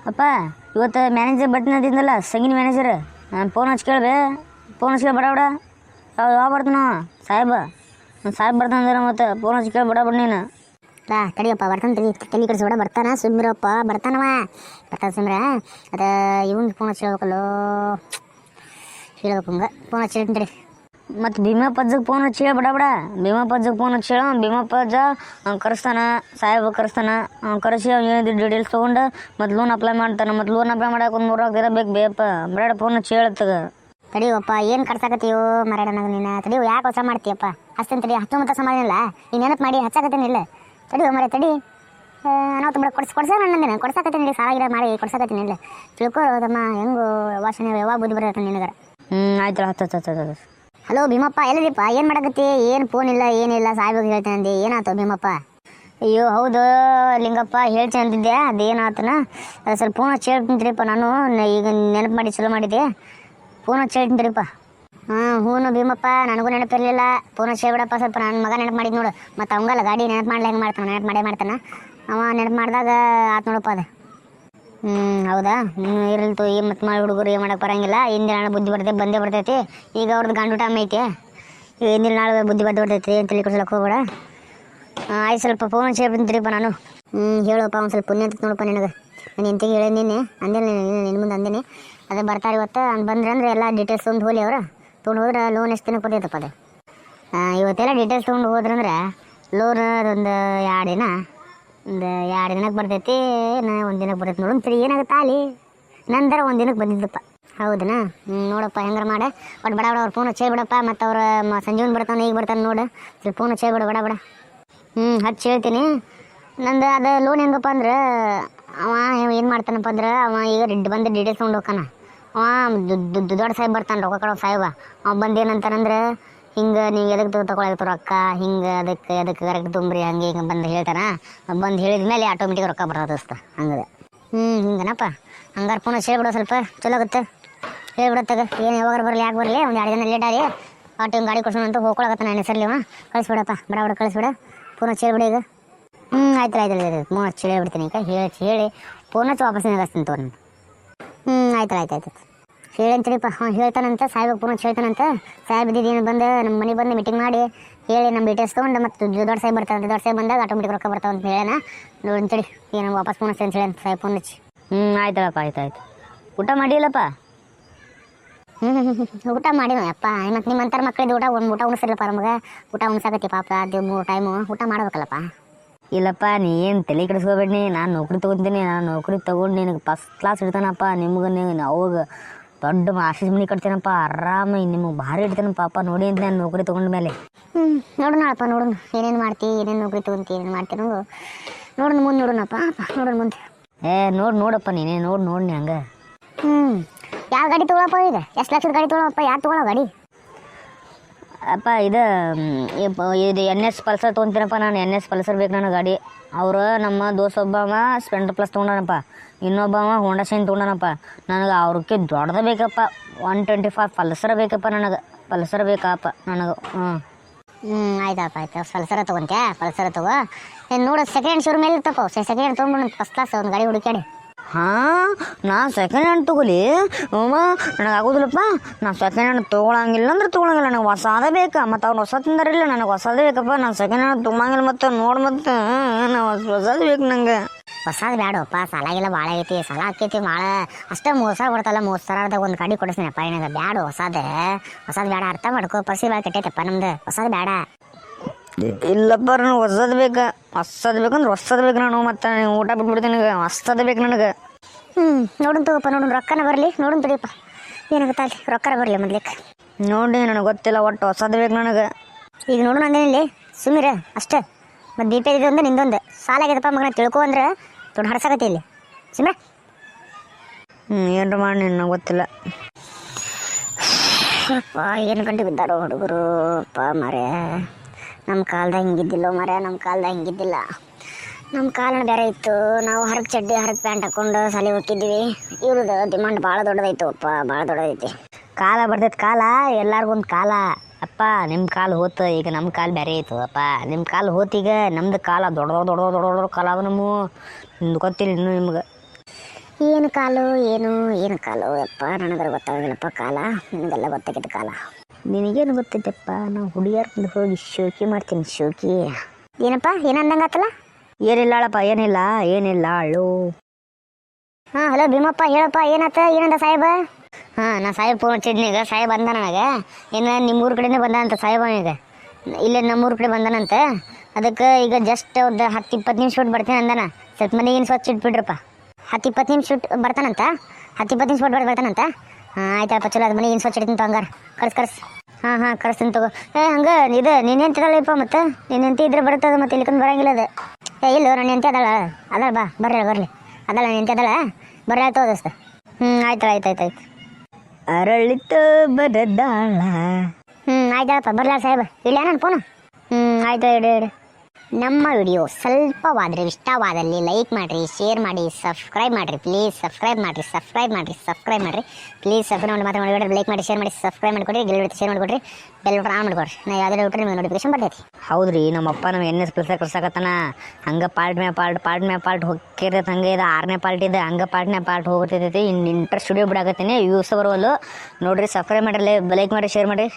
ಅಪ್ಪ ಇವತ್ತು ಮ್ಯಾನೇಜರ್ ಬಟ್ಟೆ ಅದಿಂದಲ್ಲ ಸಂಗಿನ ಮ್ಯಾನೇಜರ್ ನಾನು ಫೋನ್ ಹಚ್ಚಿ ಕೇಳ್ಬೆ ಫೋನ್ ಹಚ್ಚಿ ಕೇಳಿ ಬಡ ಬಡ ಯಾವ ಯಾವ ಬರ್ತಾನ ಸಾಹೇಬ ನಾನು ಸಾಹೇಬ್ ಬರ್ತಾನಂದ್ರೆ ಮತ್ತೆ ಫೋನ್ ಹಚ್ಚಿ ಕೇಳಿ ಬಡ ಬಡ ನೀನು ಲಾ ತಡಿಯಪ್ಪ ಬರ್ತಾನೆ ತಡಿ ತಲೆ ಕಡಿಸ್ಬೇಡ ಬರ್ತಾನ ಸುಮ್ಮಿರಪ್ಪ ಬರ್ತಾನವ ಬರ್ತಾನ ಸುಮ್ರ ಅದ ಇವನ್ ಫೋನ್ ಹಚ್ಚಿ ಹೇಳ್ಬೇಕಲ್ಲೋ ಹೇಳ್ಬೇಕು ಹಂಗ ಫೋನ್ ಹಚ್ಚಿ ಹೇಳ್ತೀನಿ ತಡಿ ಮತ್ತು ಭೀಮಾ ಪಜ್ಜಗೆ ಫೋನ್ ಹಚ್ಚಿ ಹೇಳ ಬಡ ಬಡ. ಭೀಮಾ ಫೋನ್ ಹಚ್ಚಿ ಹೇಳ. ಭೀಮಾ ಪಜ್ಜ ಅವ್ನು ಕರೆಸ್ತಾನ ಸಾಹೇಬ ಕರೆಸ್ತಾನ. ಕರೆಸಿ ಅವ್ನು ಏನಿದೆ ಡೀಟೇಲ್ಸ್ ತೊಗೊಂಡು ಮತ್ತು ಲೋನ್ ಅಪ್ಲೈ ಮಾಡ್ತಾನೆ. ಮತ್ತು ಲೋನ್ ಅಪ್ಲೈ ಮಾಡಕ್ಕೆ ಒಂದು ಮೂರು ದಿನ ಬೇಕು ಬೇಯಪ್ಪ. ಬೇಡ ಫೋನ್ ಹಚ್ಚಿ ಹೇಳತ್ತಗ ತಡಿಯಪ್ಪ ಏನು ಕರ್ಸಾಕತ್ತೀವೋ ಮರಾಡ ನನಗೆ ನೀನು ತಡಿಯೋ ಯಾಕೆ ಹೊಸ ಮಾಡ್ತೀಯಪ್ಪ? ಅಷ್ಟೇನು ತಡಿ ಹತ್ತು ಮತ್ತೆ ಸಮಾಧಾನ ನೀನು ನೆನಪು ಮಾಡಿ ಹಚ್ಚಾಕತ್ತೇನಿಲ್ಲ ತಡಿಯೋ ಮರ ತಡಿ. ನಾವು ತುಂಬ ಕೊಡ್ಸಿ ಕೊಡ್ಸ ನನ್ನ ಕೊಡ್ಸಾಕತ್ತೀನಿ ಸಾಲಾಗಿರ ಮಾಡಿ ಕೊಡ್ಸಾಕತ್ತೀನಿ ಇಲ್ಲ. ತಿಳ್ಕೊಳ್ಳೋದಮ್ಮ ತಮ್ಮ ಹೆಂಗು ವಾಸನೆ ಯಾವಾಗ ಬುದ್ಧಿ ಬರತ್ತೆ ನಿನಗರ. ಹ್ಞೂ ಆಯ್ತು ಹತ್ತು ಹತ್ತು ಹತ್ತು ಹತ್ತು ಹಲೋ ಭೀಮಪ್ಪ, ಎಲ್ಲಿದ್ದೀಪ್ಪ? ಏನು ಮಾಡಕತ್ತಿ? ಏನು ಫೋನ್ ಇಲ್ಲ ಏನಿಲ್ಲ ಸಾಯ್ಬೇಕು ಹೇಳ್ತೇನೆ ಅಂದೆ. ಏನಾಯ್ತು ಭೀಮಪ್ಪ? ಅಯ್ಯೋ, ಹೌದು ಲಿಂಗಪ್ಪ ಹೇಳ್ತೇನೆ ಅಂತಿದ್ದೆ ಅದೇನಾತನ ಅದು ಸ್ವಲ್ಪ ಫೋನ್ ಹಚ್ಚಿ ಹೇಳ್ತಿದ್ರಿಪ್ಪ ನಾನು. ಈಗ ನೆನಪು ಮಾಡಿ ಚಲೋ ಮಾಡಿದ್ದೆ. ಫೋನ್ ಹಚ್ಚಿ ಹೇಳ್ತಿದ್ರಿಪ್ಪ ಹಾಂ ಹ್ಞೂ ಭೀಮಪ್ಪ, ನನಗೂ ನೆನಪಿರಲಿಲ್ಲ ಫೋನ್ ಹಚ್ಚಿ ಹೇಳ್ಬಿಡಪ್ಪ ಸ್ವಲ್ಪ ನನ್ನ ಮಗ ನೆನಪು ಮಾಡಿದ್ದು ನೋಡು. ಮತ್ತು ಅವಂಗಲ್ಲ ಗಾಡಿ ನೆನಪು ಮಾಡ್ಲಿ ಹೆಂಗೆ ಮಾಡ್ತಾನೆ, ನೆನಪು ಮಾಡೇ ಮಾಡ್ತಾನೆ. ಅವ ನೆನಪು ಮಾಡಿದಾಗ ಆತು ನೋಡಪ್ಪ ಅದು. ಹ್ಞೂ ಹೌದಾ? ಹ್ಞೂ ಇರಲಿ ತೋ ಏನು ಮತ್ತೆ ಮಾಡಿ ಹುಡುಗರು ಏನು ಮಾಡಕ್ಕೆ ಬರಂಗಿಲ್ಲ. ಹಿಂದಿನ ನಾಳೆ ಬುದ್ಧಿ ಬರ್ತೈತೆ, ಬಂದೇ ಬರ್ತೈತಿ. ಈಗ ಅವ್ರದ್ದು ಗಂಡು ಟೈಮ್ ಐತೆ. ಈಗ ಹಿಂದಿನ ನಾಳೆ ಬುದ್ಧಿ ಬಂದು ಬರ್ತೈತಿ ಅಂತ ತಿಳಿ ಕೊಡ್ಸಲಕ್ಕೆ ಹೋಗ್ಬೇಡ. ಆಯ್ತು ಸ್ವಲ್ಪ ಫೋನ್ ಹಚ್ಚಿ ಹೇಳ್ಬಿಡ್ತೀರಿಪ್ಪ ನಾನು. ಹ್ಞೂ ಹೇಳಪ್ಪ, ಒಂದು ಸ್ವಲ್ಪ ಪುಣ್ಯ ಅಂತ ನೋಡಪ್ಪ ನಿನಗೆ. ನಾನು ಎಂತಿಗೆ ಹೇಳಿ ನಿನ್ನೆ ಅಂದೇನೆ ನಿನ್ನ ಮುಂದೆ ಅಂದೇನೆ. ಅದೇ ಬರ್ತಾರೆ ಇವತ್ತು ಅಂದ್ ಬಂದ್ರೆ ಅಂದ್ರೆ ಎಲ್ಲ ಡೀಟೇಲ್ಸ್ ತೊಗೊಂಡು ಹೋಲಿ ಅವ್ರು. ತೊಗೊಂಡು ಹೋದ್ರೆ ಲೋನ್ ಎಷ್ಟು ದಿನಕ್ಕೆ ಬರ್ತೈತಪ್ಪ ಅದು. ಇವತ್ತೆಲ್ಲ ಡೀಟೇಲ್ಸ್ ತೊಗೊಂಡು ಹೋದ್ರಂದ್ರೆ ಲೋನ್ ಒಂದು ಎರಡು ದಿನ. ಒಂದು ಎರಡು ದಿನಕ್ಕೆ ಬರ್ತೈತಿ, ನಾ ಒಂದು ದಿನಕ್ಕೆ ಬರ್ತೈತಿ ನೋಡೋಣ ತಿಳಿ ಏನಾಗುತ್ತೆ ಅಲ್ಲಿ? ನಂದರ ಒಂದು ದಿನಕ್ಕೆ ಬಂದಿದ್ದಪ್ಪ. ಹೌದನಾ? ನೋಡಪ್ಪ, ಹೆಂಗಾರ ಮಾಡ. ಬಟ್ ಬಡ ಬಡ, ಅವ್ರು ಫೋನ್ ಹಚ್ಚಿ ಬಿಡಪ್ಪ, ಮತ್ತು ಅವ್ರು ಸಂಜೀವನ್ ಬರ್ತಾನೆ, ಈಗ ಬರ್ತಾನೆ ನೋಡು. ಸ್ವಲ್ಪ ಫೋನ್ ಹಚ್ಚಿ ಬಿಡ, ಬಡ ಬಡ. ಹ್ಞೂ ಹಚ್ಚಿ ಹೇಳ್ತೀನಿ. ನಂದು ಅದು ಲೋನ್ ಹೆಂಗಪ್ಪ ಅಂದ್ರೆ, ಅವ ಏನು ಮಾಡ್ತಾನಪ್ಪ ಅಂದ್ರೆ, ಅವ ಈಗ ರೆಡ್ ಬಂದು ಡೀಟೇಲ್ಸ್ ತೊಗೊಂಡು ಹೋಗ್ತಾನ. ಅವ ದುಡ್ಡು ಸಾಹೇಬ್ ಬರ್ತಾನೆ, ರೊಕ್ಕ ಕೊಡೋ ಸಾಹೇಬ. ಅವ ಬಂದು ಏನಂತಾನಂದ್ರೆ ಹಿಂಗೆ ನೀವು ಎದಕ್ಕೆ ತಗೊಳಕ್ಕೆ ರೊಕ್ಕ ಹಿಂಗೆ ಅದಕ್ಕೆ ಅದಕ್ಕೆ ಕರೆಕ್ಟ್ ತುಂಬ್ರಿ ಹಂಗೆ ಹಿಂಗೆ ಬಂದು ಹೇಳ್ತಾನೆ. ಬಂದು ಹೇಳಿದ ಮೇಲೆ ಆಟೋಮೆಟಿಕ್ ರೊಕ್ಕ ಬರೋದು ದೋಸ್ತ, ಹಂಗದ. ಹ್ಞೂ ಹಿಂಗನಪ್ಪ. ಹಂಗಾರೆ ಪುನಃ ಹೇಳ್ಬಿಡೋ ಸ್ವಲ್ಪ, ಚಲೋ ಆಗುತ್ತೆ? ಹೇಳ್ಬಿಡತ್ತಾಗ ಏನು ಯಾವಾಗ ಬರಲಿ, ಯಾಕೆ ಬರಲಿ? ಒಂದು ಎರಡು ದಿನ ಲೇಟ್ ಆಗಿ ಆಟೋ ಗಾಡಿ ಕೊಡ್ಸೋಣ ಅಂತ ಹೋಗ್ಕೊಳಕತ್ತ ನನ್ನ ಹೆಸರಲ್ಲಿ ಅವ. ಕಳಿಸ್ಬಿಡಪ್ಪ, ಬಡ ಬಡ, ಕಳಿಸ್ಬಿಡ. ಪುನಃ ಹೇಳ್ಬಿಡಿ ಈಗ. ಹ್ಞೂ ಆಯ್ತು ಆಯ್ತು ಆಯ್ತು ಹಚ್ಚಿ ಹೇಳ್ಬಿಡ್ತೀನಿ ಈಗ. ಹೇಳಿ ಹೇಳಿ. ಪುನಃ ವಾಪಸ್ ನಿಗಸ್ತೀನಿ ತೋರಿ ಹ್ಞೂ ಆಯ್ತು ಆಯ್ತು ಆಯ್ತು. ಹೇಳಂತೀರಿಪ್ಪ ಅವ್ನು ಹೇಳ್ತಾನಂತ ಸಾಹೇಬ್ ಪುನಃ ಹೇಳ್ತಾನಂತ. ಸಾಹೇಬ್ ಇದ್ದಿದ್ದೇನು ಬಂದು ನಮ್ಮ ಮನೆ ಬಂದು ಮೀಟಿಂಗ್ ಮಾಡಿ ಹೇಳಿ ನಮ್ಮ ಡೀಟೇಲ್ಸ್ ತೊಗೊಂಡು ಮತ್ತು ದೊಡ್ಡ ಸಾಹೇಬ್ ಬರ್ತಾವಂತ ದೊಡ್ಡ ಸಾಹೇಬ್ ಬಂದಾಗ ಆಟೋಮೆಟಿಕ್ ರೊಕ್ಕ ಬರ್ತಾವೆ ಅಂತ ಹೇಳೋಣ ನೋಡಿ ಅಂತೇಳಿ ಏನು ವಾಪಸ್ ಫೋನ್ ಅಂತ ಹೇಳಿ ಸಾಹೇಬ್ ಫೋನ್ ಹಚ್ಚಿ. ಹ್ಞೂ ಆಯ್ತಳಪ್ಪ ಆಯ್ತು ಆಯ್ತು. ಊಟ ಮಾಡಿಲ್ಲಪ್ಪ? ಹ್ಞೂ ಊಟ ಮಾಡಿ ಅಪ್ಪ ಮತ್ತು ನಿಮ್ಮಂತರ ಮಕ್ಕಳಿದ್ದು ಊಟ ಒಂದು ಊಟ ಉಣಿಸಿರ್ಲಪ್ಪ ನಮಗೆ. ಊಟ ಉಣ್ಸಾಕತ್ತಿ ಪಾಪ ಅದು ಮೂರು ಟೈಮು ಊಟ ಮಾಡ್ಬೇಕಲ್ಲಪ್ಪ. ಇಲ್ಲಪ್ಪ ನೀ ಏನು ತಲೆ ಕೆಡಿಸ್ಕೋಬೇಡಿ ನಾನು ನೌಕರಿ ತೊಗೊತೀನಿ ನಾನು ನೌಕರಿ ತೊಗೊಂಡು ನಿನಗೆ ಫಸ್ಟ್ ಕ್ಲಾಸ್ ಇಡ್ತಾನಪ್ಪ ನಿಮ್ಗೆ ನೀವು ಅವಾಗ ದೊಡ್ಡ ಆಶೀಸ್ ಮನೆ ಕಟ್ತೀನಪ್ಪ ಆರಾಮಾಗಿ ನಿಮಗೆ ಭಾರಿ ಇಡ್ತೇನೆ ಪಾಪ ನೋಡಿ ಅಂತ ನಾನು ನೌಕರಿ ತೊಗೊಂಡ ಮೇಲೆ ಹ್ಞೂ ನೋಡೋಣಪ್ಪ ನೋಡೋಣ ಏನೇನು ಮಾಡ್ತಿ ಏನೇನು ನೌಕರಿ ತೊಗೊಂತಿ ಏನೇನು ಮಾಡ್ತಿ ನೋಡು ನೋಡೋಣ ಮುಂದೆ ನೋಡೋಣಪ್ಪ ನೋಡೋಣ ಮುಂದೆ ಏ ನೋಡಿ ನೋಡಪ್ಪ ನೀನೇ ನೋಡಿ ನೋಡಿ ಹಂಗೆ ಹ್ಞೂ ಯಾವ ಗಾಡಿ ತೊಗೊಳಪ್ಪ ಈಗ ಎಷ್ಟು ಲಕ್ಷದ ಗಾಡಿ ತೊಗೊಳಪ್ಪ ಯಾರು ತೊಗೊಳೋ ಗಾಡಿ ಅಪ್ಪ, ಇದು ಇದು ಎನ್ ಎಸ್ ಪಲ್ಸರ್ ತೊಗೊಂತೀನಪ್ಪ ನಾನು, ಎನ್ ಎಸ್ ಪಲ್ಸರ್ ಬೇಕು ನನ್ನ ಗಾಡಿ. ಅವರು ನಮ್ಮ ದೋಸ್ತ ಒಬ್ಬವ ಸ್ಪೆಂಡರ್ ಪ್ಲಸ್ ತೊಗೊಂಡಾನಪ್ಪ. ಇನ್ನೊಬ್ಬವ ಹೋಂಡಾ ಶೈನ್ ತೊಗೊಂಡಾನಪ್ಪ. ನನಗೆ ಅವ್ರಕ್ಕೆ ದೊಡ್ಡದ ಬೇಕಪ್ಪ. ಒನ್ ಟ್ವೆಂಟಿ ಫೈವ್ ಪಲ್ಸರ್ ಬೇಕಪ್ಪ ನನಗೆ. ಪಲ್ಸರ್ ಬೇಕಪ್ಪ ನನಗೆ. ಹ್ಞೂ ಹ್ಞೂ ಆಯ್ತಪ್ಪ ಆಯ್ತು. ಪಲ್ಸರ ತೊಗೊಂತ್ಯಾ? ಪಲ್ಸರ ತಗೋ. ನೋಡು ಸೆಕೆಂಡ್ ಶೋರೂಮ್ ಎಲ್ಲಿ ತಗೋ ಸೆಕೆಂಡ್ ತೊಗೊಂಡು ಫಸ್ಟ್ ಕ್ಲಾಸ್ ಒಂದು ಗಾಡಿ ಹುಡುಕ್ಯಾಡಿ. ಹಾಂ? ನಾ ಸೆಕೆಂಡ್ ಹ್ಯಾಂಡ್ ತಗೊಲಿ ಅಮ್ಮ ನನಗೆ ಆಗೋದಿಲ್ಲಪ್ಪ. ನಾ ಸೆಕೆಂಡ್ ಹ್ಯಾಂಡ್ ತೊಗೊಳಂಗಿಲ್ಲ ಅಂದ್ರೆ ತೊಗೊಳಂಗಿಲ್ಲ. ನನಗೆ ಹೊಸಾದೇ ಬೇಕಾ. ಮತ್ತು ಅವ್ನು ಹೊಸ ತಿಂದಾರಿಲ್ಲ. ನನಗೆ ಹೊಸದೇ ಬೇಕಪ್ಪ. ನಾನು ಸೆಕೆಂಡ್ ಹ್ಯಾಂಡ್ ತೊಗೊಂಗಿಲ್ಲ ಮತ್ತು ನೋಡಿ ಮತ್ತು ನಾನು ಹೊಸದು ಬೇಕು ನಂಗೆ. ಹೊಸದು ಬೇಡಪ್ಪ ಸಾಲಾಗಿಲ್ಲ ಭಾಳ ಐತಿ. ಸಾಲ ಆಕೈತಿ ಭಾಳ ಅಷ್ಟೇ ಮೂರು ಸಾವಿರ ಕೊಡ್ತಲ್ಲ ಮೂರು ಸಾವಿರದಾಗ ಒಂದು ಗಾಡಿ ಕೊಡಿಸ್ತೀನಪ್ಪ ಏನಾಗ ಬ್ಯಾಡ ಹೊಸದೇ. ಹೊಸದು ಬೇಡ ಅರ್ಥ ಮಾಡ್ಕೋ. ಪರ್ಸಿ ಭಾಳ ಕೆಟ್ಟೈತಪ್ಪ ನಮ್ದು. ಹೊಸದು ಬೇಡ ಇಲ್ಲಪ್ಪ ನನಗೆ ಹೊಸದು ಹೊಸದ್ ಹೊಸದು ಬೇಕಂದ್ರೆ ಹೊಸದು ಬೇಕು ನಾನು ಮತ್ತೆ ನೀವು ಊಟ ಬಿಟ್ಬಿಡ್ತೀನಿ ನನಗೆ ಹೊಸದು ಬೇಕು ನನಗೆ. ಹ್ಞೂ ನೋಡೋಣ ತಗೋಪ್ಪ ನೋಡೋಣ ರೊಕ್ಕನ ಬರಲಿ ನೋಡೋಣ ತಡಿಯಪ್ಪ ಏನಾಗುತ್ತೆ ಅಲ್ಲಿ ರೊಕ್ಕನ ಬರಲಿ ಮೊದ್ಲಿಕ್ಕೆ ನೋಡಿ ನನಗೆ ಗೊತ್ತಿಲ್ಲ ಒಟ್ಟು ಹೊಸದು ಬೇಕು ನನಗೆ. ಈಗ ನೋಡೋಣ ಅಂದೇನಿಲ್ಲಿ ಸುಮಿರ ಅಷ್ಟೇ. ಮತ್ತು ದೀಪ ಇದೊಂದು ನಿಂದೊಂದು. ಸಾಲ ಆಗ್ಯದಪ್ಪ ಮಗನ ತಿಳ್ಕೊ ಅಂದ್ರೆ ದೊಡ್ಡ ಹಡ್ಸಾಕತ್ತಿ ಇಲ್ಲಿ. ಸುಮ್ರ ಹ್ಞೂ ಏನ್ರ ಮಾಡಿ ನನಗೆ ಗೊತ್ತಿಲ್ಲ. ಏನು ಗಂಟೆ ಬಿದ್ದಾರೋ ಹುಡುಗರು ಅಪ್ಪ ಮರೆ. ನಮ್ಮ ಕಾಲ್ದಾಗ ಹಿಂಗಿದ್ದಿಲ್ಲ ಮರ ನಮ್ಮ ಕಾಲ್ದಾಗ ಹಿಂಗಿದ್ದಿಲ್ಲ. ನಮ್ಮ ಕಾಲನ ಬೇರೆ ಇತ್ತು. ನಾವು ಹರಕ್ ಚಡ್ಡಿ, ಹರಕ್ ಪ್ಯಾಂಟ್ ಹಾಕೊಂಡು ಸಾಲಿ ಹೋಗಿದ್ವಿ ಇವ್ರದ್ದು ಡಿಮಾಂಡ್ ಭಾಳ ದೊಡ್ಡದೈತು ಅಪ್ಪ, ಭಾಳ ದೊಡ್ಡದೈತಿ ಕಾಲ ಬರ್ತೈತೆ ಕಾಲ ಎಲ್ಲಾರ್ಗೊಂದು ಕಾಲ. ಅಪ್ಪ ನಿಮ್ಮ ಕಾಲು ಹೋತು, ಈಗ ನಮ್ಮ ಕಾಲು ಬೇರೆ ಐತು ಅಪ್ಪ ನಿಮ್ಮ ಕಾಲು ಹೋತೀಗ ನಮ್ದು ಕಾಲ ದೊಡ್ಡ ದೊಡ್ಡ ದೊಡ್ಡ ದೊಡ್ಡ ಕಾಲ ಅವ ನಮ್ಮ. ನಿಮ್ದು ಗೊತ್ತಿಲ್ಲ ಇನ್ನು ನಿಮ್ಗೆ. ಏನು ಕಾಲು, ಏನು ಏನು ಕಾಲು? ಅಪ್ಪ ನನಗರ ಗೊತ್ತಾಗಿಲ್ಲಪ್ಪ ಕಾಲ. ನಿಮಗೆಲ್ಲ ಗೊತ್ತಾಗಿದ್ದ ಕಾಲ. ನಿನಗೇನು ಗೊತ್ತೈತಪ್ಪ ನಾವು ಹುಡುಗಿಯರ್ ಹೋಗಿ ಶೋಕಿ ಮಾಡ್ತೀನಿ, ಶೋಕಿ. ಏನಪ್ಪ, ಏನಂದಂಗಾತಲ್ಲ? ಏನಿಲ್ಲ ಅಳಪ್ಪ ಏನಿಲ್ಲ ಏನಿಲ್ಲ, ಅಳು. ಹಾಂ, ಹಲೋ ಭೀಮಪ್ಪ, ಹೇಳಪ್ಪ, ಏನಾತ ಏನಂದ ಸಾಹೇಬ? ಹಾಂ, ನಾ ಸಾಹೇಬ್ ಫೋನ್ ಹಚ್ಚಿದ್ನಿ, ಈಗ ಸಾಹೇಬ್ ಬಂದ ನನಗೆ. ಏನು ನಿಮ್ಮೂರ ಕಡೆನೇ ಅಂತ ಸಾಹೇಬ ಈಗ ಇಲ್ಲೇ ನಮ್ಮೂರ ಕಡೆ ಬಂದನಂತೆ. ಅದಕ್ಕೆ ಈಗ ಜಸ್ಟ್ ಒಂದು ಹತ್ತು ಇಪ್ಪತ್ತು ನಿಮಿಷ ಬಿಟ್ಟು ಬರ್ತೀನಿ ಅಂದನ. ಸ್ವಲ್ಪ ಮನೆಗೇನು ಸ್ವಚ್ಛ ಇಟ್ಬಿಡ್ರಪ್ಪ. ಹತ್ತು ಇಪ್ಪತ್ತು ನಿಮಿಷ ಬಿಟ್ಟು ಬರ್ತಾನಂತ? ಹತ್ತು ಇಪ್ಪತ್ತು ನಿಮಿಷ ಬಿಟ್ಟು ಬರ್ತಾನಂತ? ಹಾಂ ಆಯ್ತಪ್ಪ ಚಲೋ ಅದು ಮನೆ ಏನು ಸ್ವಚ್ಛ ಇಡ್ತೀನಿ ಹಂಗಾರ. ಕರ್ಸ್ ಕರ್ಸ್. ಹಾಂ ಹಾಂ ಕರ್ಸ್ತೀನಿ ತಗೋ. ಏ ಹಂಗೆ ಇದು ನೀನು ಎಂತಿದಳಪ್ಪ ಮತ್ತೆ? ನೀನು ಎಂತ ಇದ್ರೆ ಬರ್ತದೆ ಮತ್ತೆ ಇಲ್ಲಿಕಂದು ಬರಂಗಿಲ್ಲ ಅದು. ಏ ಇಲ್ಲ ನನ್ನ ಎಂತ ಅದಳ. ಅದಳ ಬಾ ಬರ್ರಿ ಬರ್ರಿ. ಅದಳ ಎಂತ ಅದಳ. ಬರ್ರಿ ಆಯ್ತು ದೋಸ್ತ. ಹ್ಞೂ ಆಯ್ತು ಆಯ್ತು ಆಯ್ತು ಆಯ್ತು. ಅರಳಿತು ಬರದಾಳ. ಹ್ಞೂ ಆಯ್ತಪ್ಪ ಬರಲಾ ಸಾಹೇಬ. ಇಲ್ಲ ನಾನು ಫೋನು ಹ್ಞೂ ಆಯ್ತು ಇಡು ಇಡು. ನಮ್ಮ ವಿಡಿಯೋ ಸ್ವಲ್ಪವಾದರೆ ಇಷ್ಟವಾದಲ್ಲಿ ಲೈಕ್ ಮಾಡಿರಿ ಶೇರ್ ಮಾಡಿ ಸಬ್ಸ್ಕ್ರೈಬ್ ಮಾಡಿರಿ ಪ್ಲೀಸ್ ಸಬ್ಸ್ಕ್ರೈಬ್ ಮಾಡಿರಿ ಸಬ್ಸ್ಕ್ರೈಬ್ ಮಾಡಿರಿ ಸಬ್ಸ್ಕ್ರೈಬ್ ಮಾಡಿರಿ. ಪ್ಲೀಸ್ ಸಬ್ಸ್ಕ್ರೈಬ್ ಮಾಡಿ ಮಾತ್ರ ಮಾಡಿಬಿಡ್ರಿ ಲೈಕ್ ಮಾಡಿ ಶೇರ್ ಮಾಡಿ ಸಬ್ಸ್ಕ್ರೈಬ್ ಮಾಡಿಕೊಡ್ರಿ ಗೆಲ್ ಶೇರ್ ಮಾಡಿಕೊಡ್ರಿ ಬೆಲ್ ಬಟನ್ ಆನ್ ಮಾಡಿಕೊಡ್ರಿ. ನಾ ಯಾವುದೇ ಬಿಟ್ರೆ ನಿಮಗೆ ನೋಟಿಫಿಕೇಶನ್ ಬರ್ತೈತಿ. ಹೌದ್ರಿ ನಮ್ಮಪ್ಪ ನಮ್ಮ ಎನ್ ಎಸ್ ಕೆಲಸ ಕಳ್ಸಕತ್ತಾನ ಹಂಗೆ ಪಾರ್ಟ್ ಮೇ ಪಾರ್ಟ್ ಪಾರ್ಟ್ ಮೇ ಪಾರ್ಟ್ ಹೋಗಿರ್ತೈತೆ ಹಂಗೆ ಇದು, ಆರನೇ ಪಾರ್ಟ್ ಇದೆ, ಹಂಗೆ ಪಾರ್ಟ್ ಮೇ ಪಾರ್ಟ್ ಹೋಗ್ತೈತಿ ಇನ್ನು ಇಂಟ್ರೆಸ್ಟ್ ಸ್ಟುಡಿಯೋ ಬಿಡಾಕತ್ತೀನಿ ವ್ಯೂಸ್ ಬರೋಲ್ಲ ನೋಡ್ರಿ ಸಬ್ಸ್ಕ್ರೈಬ್ ಮಾಡಿರಿ ಲೈಕ್ ಮಾಡಿ ಶೇರ್ ಮಾಡಿ.